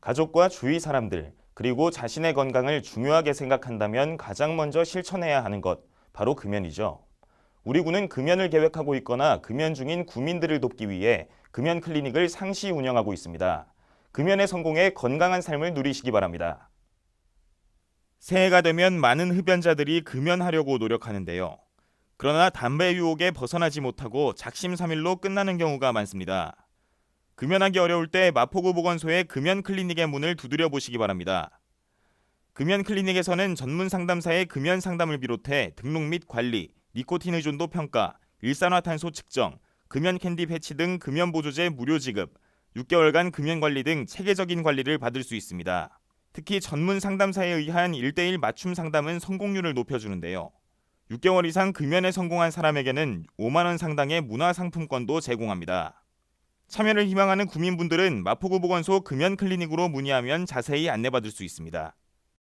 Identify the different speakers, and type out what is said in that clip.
Speaker 1: 가족과 주위 사람들, 그리고 자신의 건강을 중요하게 생각한다면 가장 먼저 실천해야 하는 것, 바로 금연이죠. 우리 군은 금연을 계획하고 있거나 금연 중인 구민들을 돕기 위해 금연 클리닉을 상시 운영하고 있습니다. 금연에 성공해 건강한 삶을 누리시기 바랍니다. 새해가 되면 많은 흡연자들이 금연하려고 노력하는데요. 그러나 담배 유혹에 벗어나지 못하고 작심삼일로 끝나는 경우가 많습니다. 금연하기 어려울 때 마포구 보건소의 금연 클리닉의 문을 두드려 보시기 바랍니다. 금연 클리닉에서는 전문 상담사의 금연 상담을 비롯해 등록 및 관리, 니코틴 의존도 평가, 일산화탄소 측정, 금연 캔디 패치 등 금연 보조제 무료 지급, 6개월간 금연 관리 등 체계적인 관리를 받을 수 있습니다. 특히 전문 상담사에 의한 1대1 맞춤 상담은 성공률을 높여주는데요. 6개월 이상 금연에 성공한 사람에게는 5만 원 상당의 문화 상품권도 제공합니다. 참여를 희망하는 구민분들은 마포구 보건소 금연 클리닉으로 문의하면 자세히 안내받을 수 있습니다.